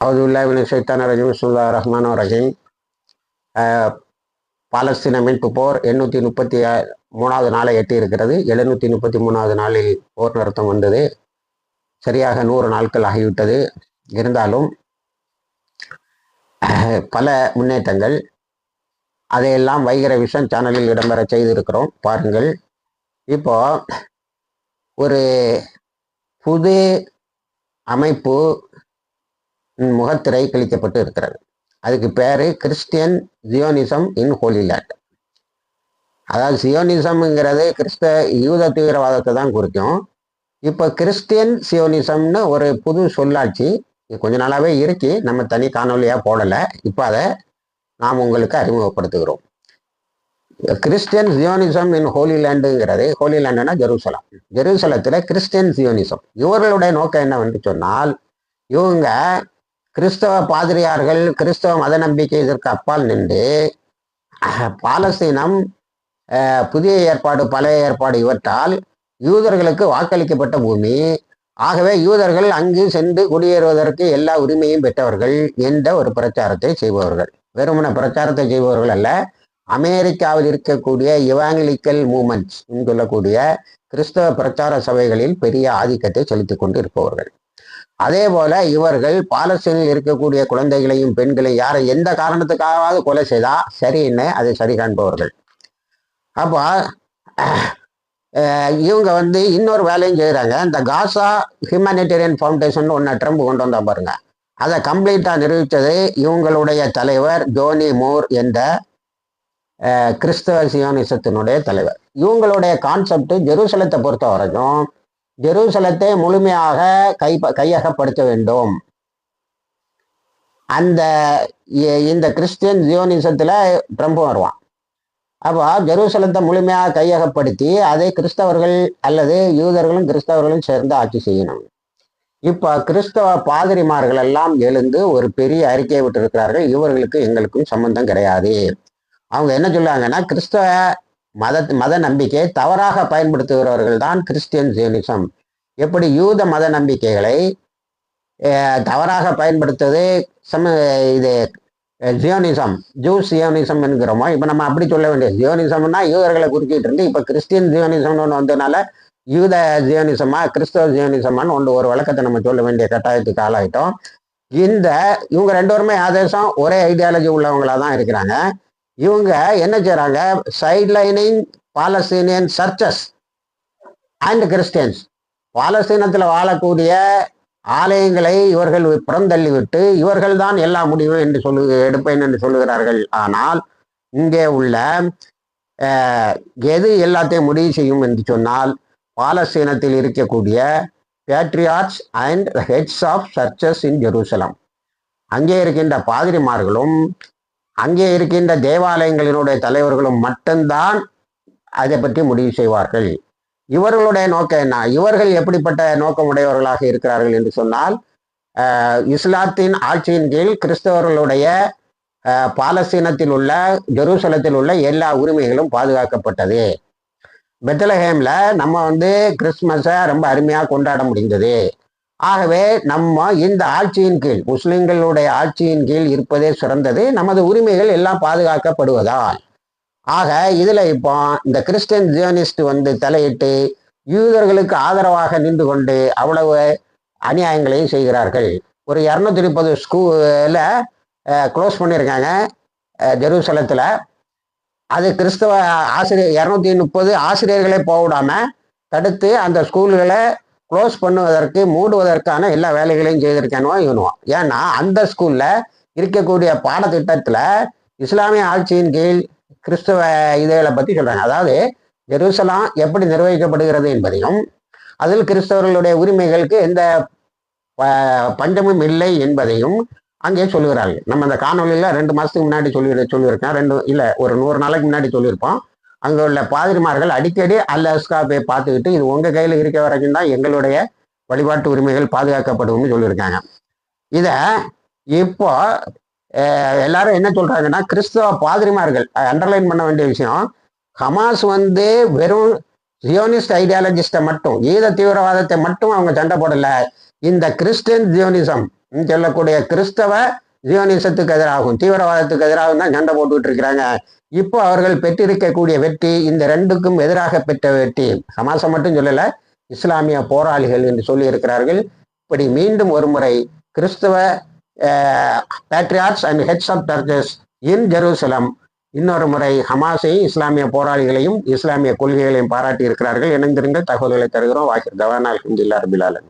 அவுதுல்லாவின் சைத்தான ரஜீம் சுல்லா ரஹ்மான் ரஹீம் பாலஸ்தீன மீட்பு போர் எண்ணூற்றி முப்பத்தி மூணாவது நாளை எட்டி இருக்கிறது எழுநூற்றி முப்பத்தி மூணாவது நாளில் போர் நிறுத்தம் வந்தது. சரியாக நூறு நாட்கள் ஆகிவிட்டது. இருந்தாலும் eh, பல முன்னேற்றங்கள். அதையெல்லாம் வைகிற விஷன் சேனலில் இடம்பெற செய்திருக்கிறோம். பாருங்கள். இப்போ ஒரு புது அமைப்பு முகத்திரை கிழிக்கப்பட்டு இருக்கிறது. அதுக்கு பேரு கிறிஸ்டியன் ஜியோனிசம் இன் ஹோலிலேண்ட் அதாவது சியோனிசம்ங்கிறது கிறிஸ்த யூத தீவிரவாதத்தை தான் குறிக்கும். இப்போ கிறிஸ்டியன் சியோனிசம்னு ஒரு புது சொல்லாட்சி கொஞ்ச நாளாகவே இருக்கு. நம்ம தனி காணொலியாக போடலை. இப்போ அதை நாம் உங்களுக்கு அறிமுகப்படுத்துகிறோம். கிறிஸ்டியன் ஜியோனிசம் இன் ஹோலிலேண்டுங்கிறது ஹோலிலேண்டுனா ஜெருசலம். ஜெருசலத்தில் கிறிஸ்டியன் ஜியோனிசம் இவர்களுடைய நோக்கம் என்னவென்று சொன்னால் இவங்க கிறிஸ்தவ பாதிரியார்கள் கிறிஸ்தவ மத நம்பிக்கை இதற்கு அப்பால் நின்று பாலஸ்தீனம் புதிய ஏற்பாடு பழைய ஏற்பாடு இவற்றால் யூதர்களுக்கு வாக்களிக்கப்பட்ட பூமி. ஆகவே யூதர்கள் அங்கு சென்று குடியேறுவதற்கு எல்லா உரிமையும் பெற்றவர்கள் என்ற ஒரு பிரச்சாரத்தை செய்பவர்கள். வெறுமன பிரச்சாரத்தை செய்பவர்கள் அல்ல அமெரிக்காவில் இருக்கக்கூடிய இவாங்கலிக்கல் மூமெண்ட்ஸ் சொல்லக்கூடிய கிறிஸ்தவ பிரச்சார சபைகளில் பெரிய ஆதிக்கத்தை செலுத்திக் கொண்டு இருப்பவர்கள். அதே போல இவர்கள் பாலஸ்தீனில் இருக்கக்கூடிய குழந்தைகளையும் பெண்களையும் யாரை எந்த காரணத்துக்காகவாவது கொலை செய்தா சரின்னு அதை சரி காண்பவர்கள். அப்போ இவங்க வந்து இன்னொரு வேலையும் செய்கிறாங்க இந்த காசா ஹியூமனிடேரியன் ஃபவுண்டேஷன் ஒன்று ட்ரம்ப் கொண்டு வந்தா பாருங்க. அதை கம்ப்ளீட்டாக நிரூபித்தது இவங்களுடைய தலைவர் ஜோனி மூர் என்ற கிறிஸ்தவ சியோனிசத்தினுடைய தலைவர். இவங்களுடைய கான்செப்ட் ஜெருசலத்தை பொறுத்த வரைக்கும் ஜெருசலத்தை முழுமையாக கை கையகப்படுத்த வேண்டும். அந்த இந்த கிறிஸ்டியன் ஜியோனிசத்தில் ட்ரம்ப் வருவான். அப்போ ஜெருசலத்தை முழுமையாக கையகப்படுத்தி அதை கிறிஸ்தவர்கள் அல்லது யூதர்களும் கிறிஸ்தவர்களும் சேர்ந்து ஆட்சி செய்யணும். இப்போ கிறிஸ்தவ பாதிரிமார்கள் எல்லாம் எழுந்து ஒரு பெரிய அறிக்கையை விட்டிருக்கிறார்கள். இவர்களுக்கு எங்களுக்கும் சம்பந்தம் கிடையாது. அவங்க என்ன சொல்லுவாங்கன்னா கிறிஸ்தவ மத மத நம்பிக்கையை தவறாக பயன்படுத்துகிறவர்கள் தான் கிறிஸ்டியன் ஜியோனிசம் எப்படி யூத மத நம்பிக்கைகளை தவறாக பயன்படுத்துவது சம இது ஜியோனிசம் ஜூஸ் ஜியோனிசம் என்கிறோமோ இப்போ நம்ம அப்படி சொல்ல வேண்டியது. ஜியோனிசம்னா யூதர்களை குறுக்கிட்டு இருந்து இப்போ கிறிஸ்டியன் ஜியோனிசம்னு ஒன்று வந்ததுனால யூத ஜியோனிசமா கிறிஸ்தவ ஜியோனிசமான்னு ஒன்று ஒரு வழக்கத்தை நம்ம சொல்ல வேண்டிய கட்டாயத்துக்கு ஆளாயிட்டோம். இந்த இவங்க ரெண்டு பேருமே ஆதேசம் ஒரே ஐடியாலஜி உள்ளவங்களா தான் இருக்கிறாங்க. இவங்க என்ன செய்கிறாங்க sidelining Palestinian churches and Christians பாலஸ்தீனத்தில் வாழக்கூடிய ஆலயங்களை இவர்கள் புறந்தள்ளி விட்டு இவர்கள் தான் எல்லா முடிவும் என்று சொல்லு எடுப்பேன் என்று சொல்லுகிறார்கள். ஆனால் இங்கே உள்ள எது எல்லாத்தையும் முடிவு செய்யும் என்று சொன்னால் பாலஸ்தீனத்தில் இருக்கக்கூடிய patriarchs and heads of churches in Jerusalem அங்கே இருக்கின்ற பாதிரிமார்களும் அங்கே இருக்கின்ற தேவாலயங்களினுடைய தலைவர்களும் மட்டும்தான் அதை பற்றி முடிவு செய்வார்கள். இவர்களுடைய நோக்கம் என்ன? இவர்கள் எப்படிப்பட்ட நோக்கமுடையவர்களாக இருக்கிறார்கள் என்று சொன்னால் இஸ்லாத்தின் ஆட்சியின் கீழ் கிறிஸ்தவர்களுடைய பாலஸ்தீனத்தில் உள்ள ஜெருசலத்தில் உள்ள எல்லா உரிமைகளும் பாதுகாக்கப்பட்டது. பெத்தலஹேம்ல நம்ம வந்து கிறிஸ்மஸை ரொம்ப அருமையாக கொண்டாட முடிந்தது. ஆகவே நம்ம இந்த ஆட்சியின் கீழ் முஸ்லிம்களுடைய ஆட்சியின் கீழ் இருப்பதே சிறந்தது. நமது உரிமைகள் எல்லாம் பாதுகாக்கப்படுவதால். ஆக இதில் இப்போ இந்த கிறிஸ்டியன் ஜியோனிஸ்ட் வந்து தலையிட்டு யூதர்களுக்கு ஆதரவாக நின்று கொண்டு அவ்வளவு அநியாயங்களையும் செய்கிறார்கள். ஒரு இரநூத்தி முப்பது ஸ்கூலில் க்ளோஸ் பண்ணியிருக்காங்க ஜெருசலத்தில். அது கிறிஸ்தவ ஆசிரியர் இரநூத்தி முப்பது ஆசிரியர்களே போவிடாம தடுத்து அந்த ஸ்கூல்களை க்ளோஸ் பண்ணுவதற்கு மூடுவதற்கான எல்லா வேலைகளையும் செய்திருக்கானோ இவனுவான் ஏன்னா அந்த ஸ்கூல்ல இருக்கக்கூடிய பாடத்திட்டத்தில் இஸ்லாமிய ஆட்சியின் கீழ் கிறிஸ்துவ இதுகளை பற்றி சொல்றாங்க. அதாவது ஜெருசலாம் எப்படி நிர்வகிக்கப்படுகிறது என்பதையும் அதில் கிறிஸ்தவர்களுடைய உரிமைகளுக்கு எந்த பஞ்சமும் இல்லை என்பதையும் அங்கே சொல்லுகிறார்கள். நம்ம அந்த காணொலியில் ரெண்டு மாதத்துக்கு முன்னாடி சொல்லி சொல்லியிருக்கேன். ரெண்டு இல்லை ஒரு நூறு நாளைக்கு முன்னாடி சொல்லியிருப்போம். அங்கே உள்ள பாதிரிமார்கள் அடிக்கடி அல்ல அஸ்காப்பை பார்த்துக்கிட்டு இது உங்கள் கையில் இருக்க வரைக்கும் தான் எங்களுடைய வழிபாட்டு உரிமைகள் பாதுகாக்கப்படும்னு சொல்லியிருக்காங்க. இதை இப்போ எல்லாரும் என்ன சொல்கிறாங்கன்னா கிறிஸ்தவ பாதிரிமார்கள் அண்டர்லைன் பண்ண வேண்டிய விஷயம் ஹமாஸ் வந்து வெறும் ஜியோனிஸ்ட் ஐடியாலஜிஸ்டை மட்டும் ஈத தீவிரவாதத்தை மட்டும் அவங்க சண்டை போடலை. இந்த கிறிஸ்டியன் ஜியோனிசம் சொல்லக்கூடிய கிறிஸ்தவ ஜியோனிசத்துக்கு எதிராகும் தீவிரவாதத்துக்கு எதிராகவும் தான் சண்டை போட்டுக்கிட்டு இருக்கிறாங்க. இப்போ அவர்கள் பெற்றிருக்கக்கூடிய வெற்றி இந்த ரெண்டுக்கும் எதிராக பெற்ற வெற்றி. சமாசம் மட்டும் சொல்லல இஸ்லாமிய போராளிகள் என்று சொல்லி இருக்கிறார்கள் இப்படி மீண்டும் ஒரு முறை கிறிஸ்தவ patriarchs and heads of churches in Jerusalem இன்னொரு முறை ஹமாஸையும் இஸ்லாமிய போராளிகளையும் இஸ்லாமிய கொள்கைகளையும் பாராட்டி இருக்கிறார்கள் இணைந்திருங்கள் தகவல்களை தருகிறோம். வாகிர் தவானால் ஹிந்தில்லா ரபிலாலன்